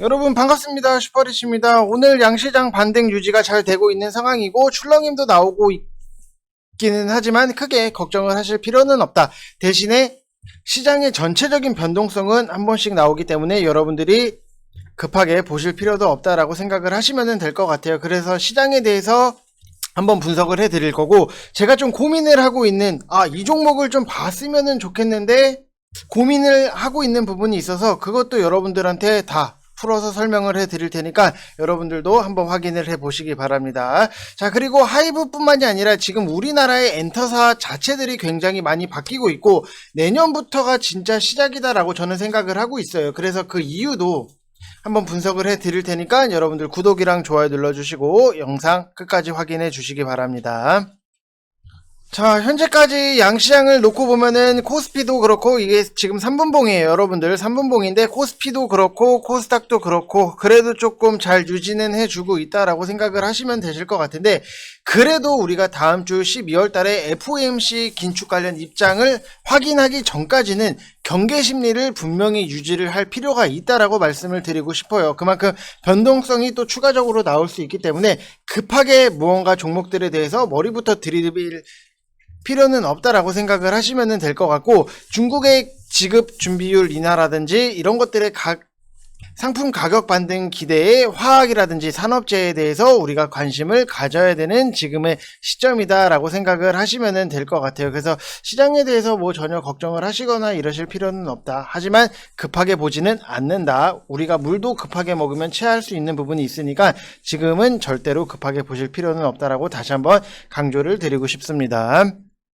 여러분 반갑습니다. 슈퍼리치입니다. 오늘 양시장 반등 유지가 잘 되고 있는 상황이고 출렁임도 나오고 있기는 하지만 크게 걱정을 하실 필요는 없다. 대신에 시장의 전체적인 변동성은 한 번씩 나오기 때문에 여러분들이 급하게 보실 필요도 없다라고 생각을 하시면 될 것 같아요. 그래서 시장에 대해서 한번 분석을 해 드릴 거고 제가 좀 고민을 하고 있는 아 이 종목을 좀 봤으면 좋겠는데 고민을 하고 있는 부분이 있어서 그것도 여러분들한테 다 풀어서 설명을 해 드릴 테니까 여러분들도 한번 확인을 해 보시기 바랍니다. 자, 그리고 하이브뿐만이 아니라 지금 우리나라의 엔터사 자체들이 굉장히 많이 바뀌고 있고 내년부터가 진짜 시작이다라고 저는 생각을 하고 있어요. 그래서 그 이유도 한번 분석을 해 드릴 테니까 여러분들 구독이랑 좋아요 눌러 주시고 영상 끝까지 확인해 주시기 바랍니다. 자, 현재까지 양시장을 놓고 보면은 코스피도 그렇고 이게 지금 3분봉이에요, 여러분들. 3분봉인데 코스피도 그렇고 코스닥도 그렇고 그래도 조금 잘 유지는 해주고 있다라고 생각을 하시면 되실 것 같은데 그래도 우리가 다음 주 12월 달에 FOMC 긴축 관련 입장을 확인하기 전까지는 경계 심리를 분명히 유지를 할 필요가 있다라고 말씀을 드리고 싶어요. 그만큼 변동성이 또 추가적으로 나올 수 있기 때문에 급하게 무언가 종목들에 대해서 머리부터 들이빌 필요는 없다라고 생각을 하시면 될 것 같고 중국의 지급 준비율 인하라든지 이런 것들의 각 상품 가격 반등 기대의 화학이라든지 산업재해에 대해서 우리가 관심을 가져야 되는 지금의 시점이다라고 생각을 하시면 될 것 같아요. 그래서 시장에 대해서 뭐 전혀 걱정을 하시거나 이러실 필요는 없다. 하지만 급하게 보지는 않는다. 우리가 물도 급하게 먹으면 체할 수 있는 부분이 있으니까 지금은 절대로 급하게 보실 필요는 없다라고 다시 한번 강조를 드리고 싶습니다.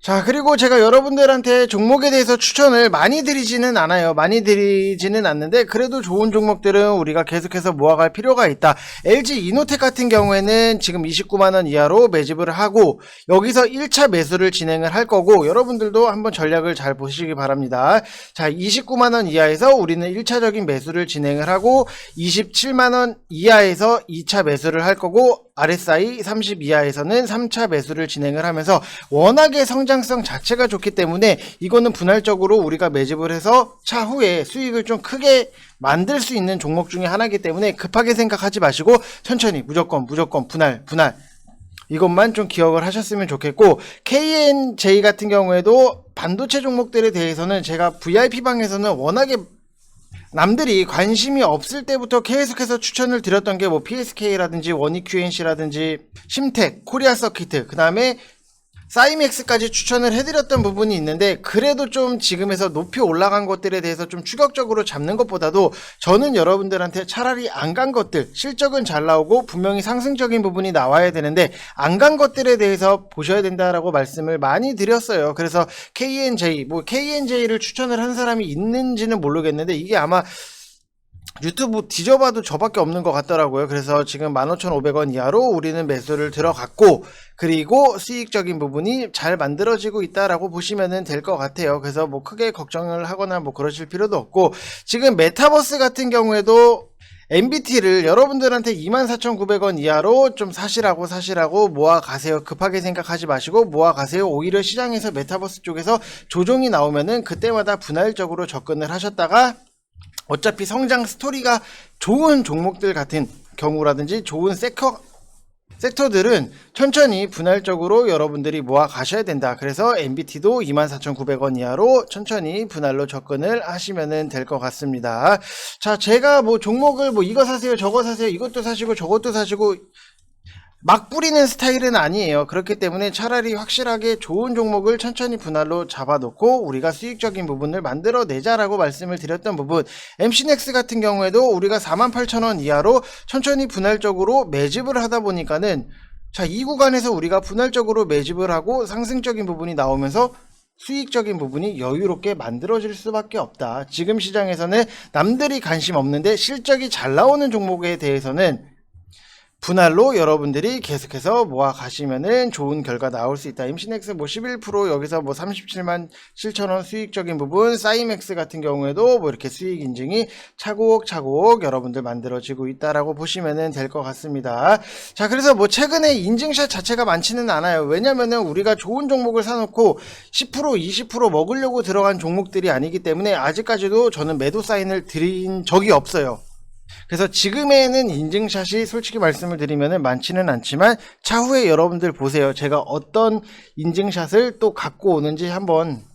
자, 그리고 제가 여러분들한테 종목에 대해서 추천을 많이 드리지는 않아요. 많이 드리지는 않는데, 그래도 좋은 종목들은 우리가 계속해서 모아갈 필요가 있다. LG 이노텍 같은 경우에는 지금 29만원 이하로 매집을 하고, 여기서 1차 매수를 진행을 할 거고, 여러분들도 한번 전략을 잘 보시기 바랍니다. 자, 29만원 이하에서 우리는 1차적인 매수를 진행을 하고, 27만원 이하에서 2차 매수를 할 거고, RSI 30 이하에서는 3차 매수를 진행을 하면서 워낙에 성 장성 자체가 좋기 때문에 이거는 분할적으로 우리가 매집을 해서 차후에 수익을 좀 크게 만들 수 있는 종목 중에 하나이기 때문에 급하게 생각하지 마시고 천천히 무조건 무조건 분할 분할. 이것만 좀 기억을 하셨으면 좋겠고 KNJ 같은 경우에도 반도체 종목들에 대해서는 제가 VIP 방에서는 워낙에 남들이 관심이 없을 때부터 계속해서 추천을 드렸던 게 뭐 PSK라든지 원익QNC라든지 심텍, 코리아 서키트, 그 다음에 사이맥스까지 추천을 해드렸던 부분이 있는데 그래도 좀 지금에서 높이 올라간 것들에 대해서 좀 추격적으로 잡는 것보다도 저는 여러분들한테 차라리 안 간 것들 실적은 잘 나오고 분명히 상승적인 부분이 나와야 되는데 안 간 것들에 대해서 보셔야 된다라고 말씀을 많이 드렸어요. 그래서 KNJ 뭐 KNJ를 추천을 한 사람이 있는지는 모르겠는데 이게 아마 유튜브 뒤져봐도 저밖에 없는 것 같더라고요. 그래서 지금 15,500원 이하로 우리는 매수를 들어갔고, 그리고 수익적인 부분이 잘 만들어지고 있다라고 보시면 될 것 같아요. 그래서 뭐 크게 걱정을 하거나 뭐 그러실 필요도 없고, 지금 메타버스 같은 경우에도 MBT를 여러분들한테 24,900원 이하로 좀 사시라고 사시라고 모아 가세요. 급하게 생각하지 마시고 모아 가세요. 오히려 시장에서 메타버스 쪽에서 조정이 나오면은 그때마다 분할적으로 접근을 하셨다가 어차피 성장 스토리가 좋은 종목들 같은 경우라든지 좋은 섹터 섹터들은 천천히 분할적으로 여러분들이 모아 가셔야 된다. 그래서 MBT도 24,900원 이하로 천천히 분할로 접근을 하시면 될 것 같습니다. 자, 제가 뭐 종목을 뭐 이거 사세요, 저거 사세요, 이것도 사시고 저것도 사시고 막 뿌리는 스타일은 아니에요. 그렇기 때문에 차라리 확실하게 좋은 종목을 천천히 분할로 잡아놓고 우리가 수익적인 부분을 만들어내자라고 말씀을 드렸던 부분. MC넥스 같은 경우에도 우리가 48,000원 이하로 천천히 분할적으로 매집을 하다 보니까는 자, 이 구간에서 우리가 분할적으로 매집을 하고 상승적인 부분이 나오면서 수익적인 부분이 여유롭게 만들어질 수밖에 없다. 지금 시장에서는 남들이 관심 없는데 실적이 잘 나오는 종목에 대해서는 분할로 여러분들이 계속해서 모아 가시면은 좋은 결과 나올 수 있다. 임신엑스 뭐 11% 여기서 뭐 37만 7천 원 수익적인 부분, 사이맥스 같은 경우에도 뭐 이렇게 수익 인증이 차곡차곡 여러분들 만들어지고 있다라고 보시면은 될 것 같습니다. 자, 그래서 뭐 최근에 인증샷 자체가 많지는 않아요. 왜냐면은 우리가 좋은 종목을 사놓고 10% 20% 먹으려고 들어간 종목들이 아니기 때문에 아직까지도 저는 매도 사인을 드린 적이 없어요. 그래서 지금에는 인증샷이 솔직히 말씀을 드리면 많지는 않지만 차후에 여러분들 보세요. 제가 어떤 인증샷을 또 갖고 오는지 한번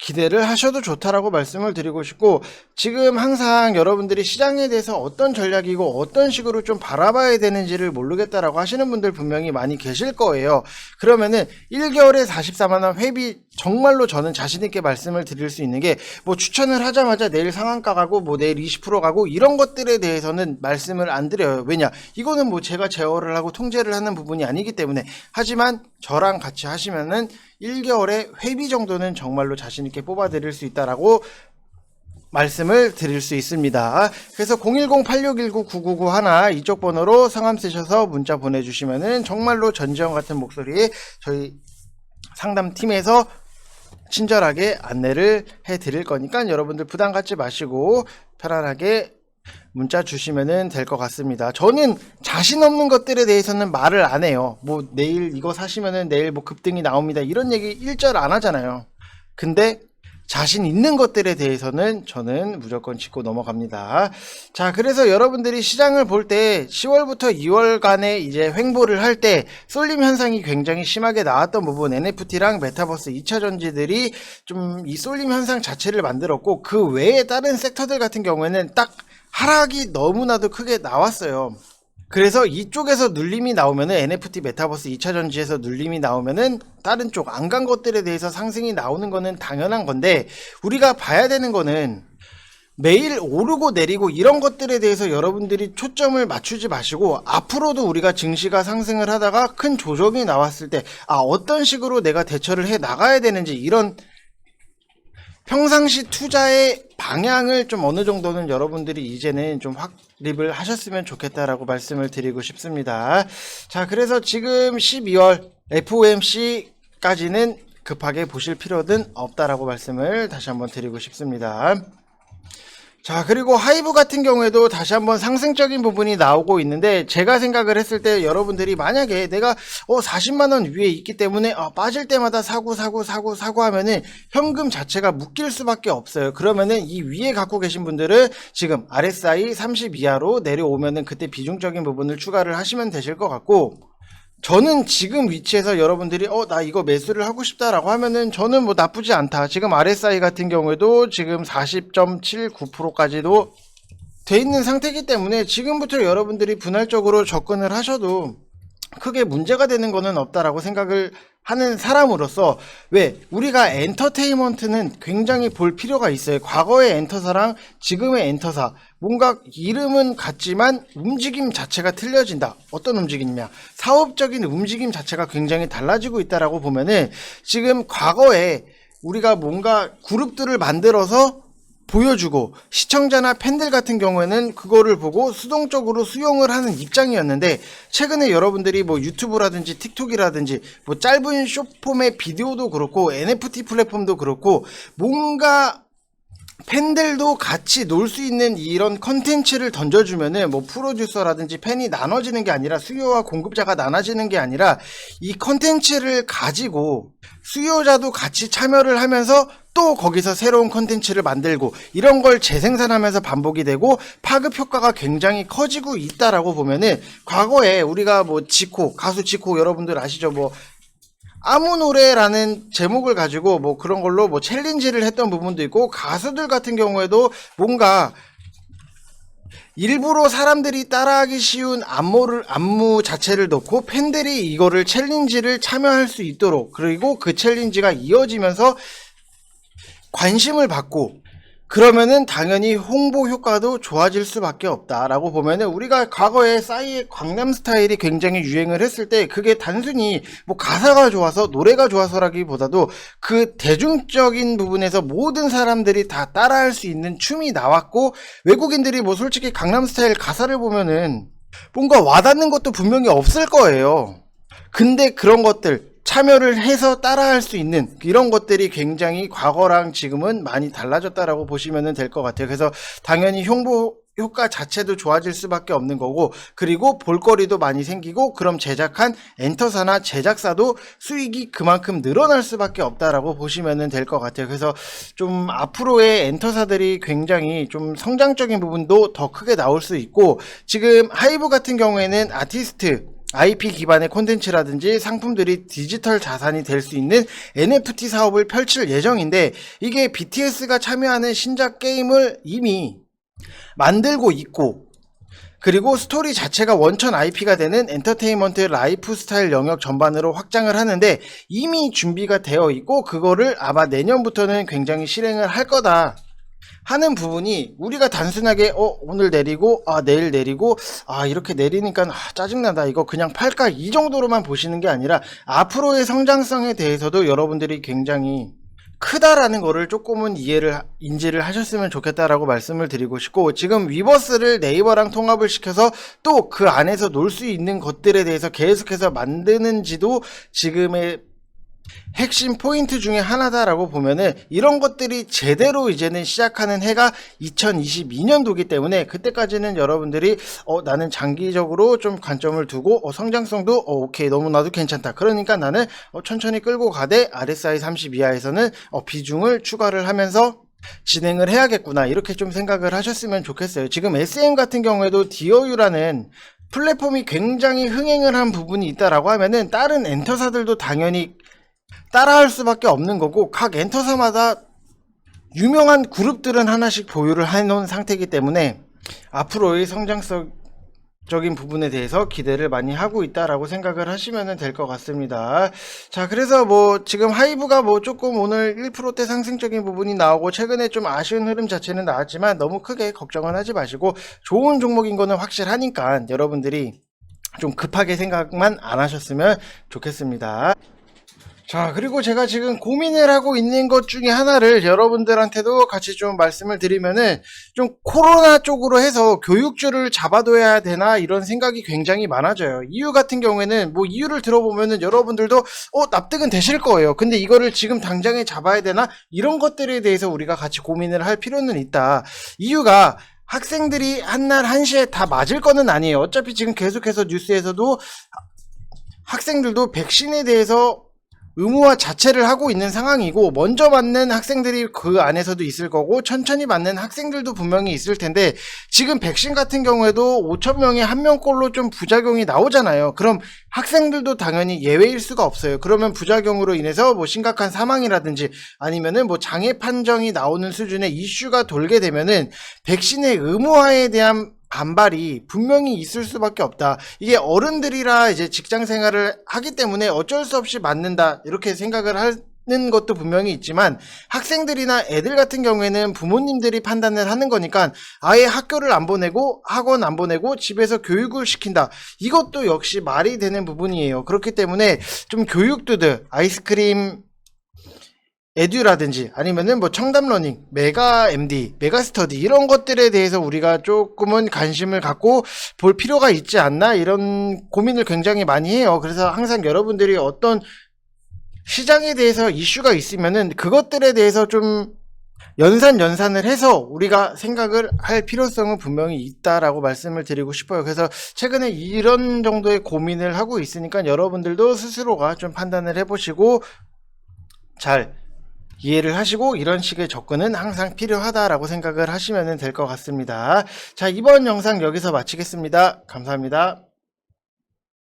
기대를 하셔도 좋다라고 말씀을 드리고 싶고 지금 항상 여러분들이 시장에 대해서 어떤 전략이고 어떤 식으로 좀 바라봐야 되는지를 모르겠다라고 하시는 분들 분명히 많이 계실 거예요. 그러면은 1개월에 44만 원 회비 정말로 저는 자신 있게 말씀을 드릴 수 있는 게 뭐 추천을 하자마자 내일 상한가 가고 뭐 내일 20% 가고 이런 것들에 대해서는 말씀을 안 드려요. 왜냐? 이거는 뭐 제가 제어를 하고 통제를 하는 부분이 아니기 때문에 하지만 저랑 같이 하시면은 1개월에 회비 정도는 정말로 자신 있게 뽑아 드릴 수 있다라고 말씀을 드릴 수 있습니다. 그래서 010-8619-9991 하나 이쪽 번호로 성함 쓰셔서 문자 보내주시면은 정말로 전지현 같은 목소리에 저희 상담팀에서 친절하게 안내를 해 드릴 거니까 여러분들 부담 갖지 마시고 편안하게 문자 주시면 될 것 같습니다. 저는 자신 없는 것들에 대해서는 말을 안 해요. 뭐 내일 이거 사시면은 내일 뭐 급등이 나옵니다. 이런 얘기 일절 안 하잖아요. 근데 자신 있는 것들에 대해서는 저는 무조건 짚고 넘어갑니다. 자, 그래서 여러분들이 시장을 볼 때 10월부터 2월간에 이제 횡보를 할 때 쏠림 현상이 굉장히 심하게 나왔던 부분 NFT랑 메타버스 2차 전지들이 좀 이 쏠림 현상 자체를 만들었고 그 외에 다른 섹터들 같은 경우에는 딱 하락이 너무나도 크게 나왔어요. 그래서 이쪽에서 눌림이 나오면은 NFT 메타버스 2차 전지에서 눌림이 나오면은 다른 쪽 안 간 것들에 대해서 상승이 나오는 거는 당연한 건데 우리가 봐야 되는 거는 매일 오르고 내리고 이런 것들에 대해서 여러분들이 초점을 맞추지 마시고 앞으로도 우리가 증시가 상승을 하다가 큰 조정이 나왔을 때 아 어떤 식으로 내가 대처를 해 나가야 되는지 이런 평상시 투자의 방향을 좀 어느 정도는 여러분들이 이제는 좀 확립을 하셨으면 좋겠다라고 말씀을 드리고 싶습니다. 자, 그래서 지금 12월 FOMC까지는 급하게 보실 필요는 없다라고 말씀을 다시 한번 드리고 싶습니다. 자, 그리고 하이브 같은 경우에도 다시 한번 상승적인 부분이 나오고 있는데, 제가 생각을 했을 때 여러분들이 만약에 내가, 어, 40만 원 위에 있기 때문에, 어, 빠질 때마다 사고, 사고, 사고, 사고 하면은 현금 자체가 묶일 수밖에 없어요. 그러면은 이 위에 갖고 계신 분들은 지금 RSI 30 이하로 내려오면은 그때 비중적인 부분을 추가를 하시면 되실 것 같고, 저는 지금 위치에서 여러분들이 어 나 이거 매수를 하고 싶다라고 하면은 저는 뭐 나쁘지 않다. 지금 RSI 같은 경우에도 지금 40.79%까지도 돼 있는 상태이기 때문에 지금부터 여러분들이 분할적으로 접근을 하셔도 크게 문제가 되는 거는 없다라고 생각을 하는 사람으로서 왜 우리가 엔터테인먼트는 굉장히 볼 필요가 있어요. 과거의 엔터사랑 지금의 엔터사 뭔가 이름은 같지만 움직임 자체가 틀려진다. 어떤 움직임이냐? 사업적인 움직임 자체가 굉장히 달라지고 있다라고 보면은 지금 과거에 우리가 뭔가 그룹들을 만들어서 보여주고 시청자나 팬들 같은 경우에는 그거를 보고 수동적으로 수용을 하는 입장이었는데 최근에 여러분들이 뭐 유튜브라든지 틱톡이라든지 뭐 짧은 쇼폼의 비디오도 그렇고 NFT 플랫폼도 그렇고 뭔가 팬들도 같이 놀 수 있는 이런 컨텐츠를 던져주면은 뭐 프로듀서라든지 팬이 나눠지는 게 아니라 수요와 공급자가 나눠지는 게 아니라 이 컨텐츠를 가지고 수요자도 같이 참여를 하면서 또 거기서 새로운 컨텐츠를 만들고 이런 걸 재생산하면서 반복이 되고 파급 효과가 굉장히 커지고 있다라고 보면은 과거에 우리가 뭐 지코 가수 지코 여러분들 아시죠? 뭐 아무 노래라는 제목을 가지고 뭐 그런 걸로 뭐 챌린지를 했던 부분도 있고 가수들 같은 경우에도 뭔가 일부러 사람들이 따라하기 쉬운 안무를 안무 자체를 넣고 팬들이 이거를 챌린지를 참여할 수 있도록 그리고 그 챌린지가 이어지면서 관심을 받고 그러면은 당연히 홍보 효과도 좋아질 수밖에 없다라고 보면은 우리가 과거에 싸이의 강남 스타일이 굉장히 유행을 했을 때 그게 단순히 뭐 가사가 좋아서 노래가 좋아서라기보다도 그 대중적인 부분에서 모든 사람들이 다 따라할 수 있는 춤이 나왔고 외국인들이 뭐 솔직히 강남 스타일 가사를 보면은 뭔가 와닿는 것도 분명히 없을 거예요. 근데 그런 것들 참여를 해서 따라할 수 있는 이런 것들이 굉장히 과거랑 지금은 많이 달라졌다라고 보시면 될 것 같아요. 그래서 당연히 홍보 효과 자체도 좋아질 수밖에 없는 거고 그리고 볼거리도 많이 생기고 그럼 제작한 엔터사나 제작사도 수익이 그만큼 늘어날 수밖에 없다라고 보시면 될 것 같아요. 그래서 좀 앞으로의 엔터사들이 굉장히 좀 성장적인 부분도 더 크게 나올 수 있고 지금 하이브 같은 경우에는 아티스트 IP 기반의 콘텐츠라든지 상품들이 디지털 자산이 될 수 있는 NFT 사업을 펼칠 예정인데 이게 BTS가 참여하는 신작 게임을 이미 만들고 있고 그리고 스토리 자체가 원천 IP가 되는 엔터테인먼트 라이프 스타일 영역 전반으로 확장을 하는데 이미 준비가 되어 있고 그거를 아마 내년부터는 굉장히 실행을 할 거다. 하는 부분이 우리가 단순하게 어 오늘 내리고 아 내일 내리고 아 이렇게 내리니까 아, 짜증나다 이거 그냥 팔까? 이 정도로만 보시는 게 아니라 앞으로의 성장성에 대해서도 여러분들이 굉장히 크다라는 거를 조금은 이해를 하- 인지를 하셨으면 좋겠다라고 말씀을 드리고 싶고 지금 위버스를 네이버랑 통합을 시켜서 또 그 안에서 놀 수 있는 것들에 대해서 계속해서 만드는지도 지금의 핵심 포인트 중에 하나다라고 보면은 이런 것들이 제대로 이제는 시작하는 해가 2022년도기 때문에 그때까지는 여러분들이 어 나는 장기적으로 좀 관점을 두고 어 성장성도 어 오케이 너무나도 괜찮다. 그러니까 나는 어 천천히 끌고 가되 RSI 30 이하에서는 어 비중을 추가를 하면서 진행을 해야겠구나 이렇게 좀 생각을 하셨으면 좋겠어요. 지금 SM 같은 경우에도 디어유라는 플랫폼이 굉장히 흥행을 한 부분이 있다라고 하면은 다른 엔터사들도 당연히 따라할 수밖에 없는 거고 각 엔터사마다 유명한 그룹들은 하나씩 보유를 해놓은 상태이기 때문에 앞으로의 성장성적인 부분에 대해서 기대를 많이 하고 있다라고 생각을 하시면 될 것 같습니다. 자, 그래서 뭐 지금 하이브가 뭐 조금 오늘 1%대 상승적인 부분이 나오고 최근에 좀 아쉬운 흐름 자체는 나왔지만 너무 크게 걱정은 하지 마시고 좋은 종목인 거는 확실하니까 여러분들이 좀 급하게 생각만 안 하셨으면 좋겠습니다. 자, 그리고 제가 지금 고민을 하고 있는 것 중에 하나를 여러분들한테도 같이 좀 말씀을 드리면은 좀 코로나 쪽으로 해서 교육주를 잡아둬야 되나 이런 생각이 굉장히 많아져요. 이유 같은 경우에는 뭐 이유를 들어보면은 여러분들도 어, 납득은 되실 거예요. 근데 이거를 지금 당장에 잡아야 되나 이런 것들에 대해서 우리가 같이 고민을 할 필요는 있다. 이유가 학생들이 한날 한시에 다 맞을 거는 아니에요. 어차피 지금 계속해서 뉴스에서도 학생들도 백신에 대해서 의무화 자체를 하고 있는 상황이고 먼저 맞는 학생들이 그 안에서도 있을 거고 천천히 맞는 학생들도 분명히 있을 텐데 지금 백신 같은 경우에도 5천 명에 한 명꼴로 좀 부작용이 나오잖아요. 그럼 학생들도 당연히 예외일 수가 없어요. 그러면 부작용으로 인해서 뭐 심각한 사망이라든지 아니면은 뭐 장애 판정이 나오는 수준의 이슈가 돌게 되면은 백신의 의무화에 대한 반발이 분명히 있을 수밖에 없다. 이게 어른들이라 이제 직장 생활을 하기 때문에 어쩔 수 없이 맞는다. 이렇게 생각을 하는 것도 분명히 있지만 학생들이나 애들 같은 경우에는 부모님들이 판단을 하는 거니까 아예 학교를 안 보내고 학원 안 보내고 집에서 교육을 시킨다. 이것도 역시 말이 되는 부분이에요. 그렇기 때문에 좀 교육두드 아이스크림 에듀라든지 아니면은 뭐 청담러닝, 메가 MD, 메가 스터디 이런 것들에 대해서 우리가 조금은 관심을 갖고 볼 필요가 있지 않나 이런 고민을 굉장히 많이 해요. 그래서 항상 여러분들이 어떤 시장에 대해서 이슈가 있으면은 그것들에 대해서 좀 연산 연산을 해서 우리가 생각을 할 필요성은 분명히 있다라고 말씀을 드리고 싶어요. 그래서 최근에 이런 정도의 고민을 하고 있으니까 여러분들도 스스로가 좀 판단을 해보시고 잘 이해를 하시고 이런 식의 접근은 항상 필요하다라고 생각을 하시면 될 것 같습니다. 자, 이번 영상 여기서 마치겠습니다. 감사합니다.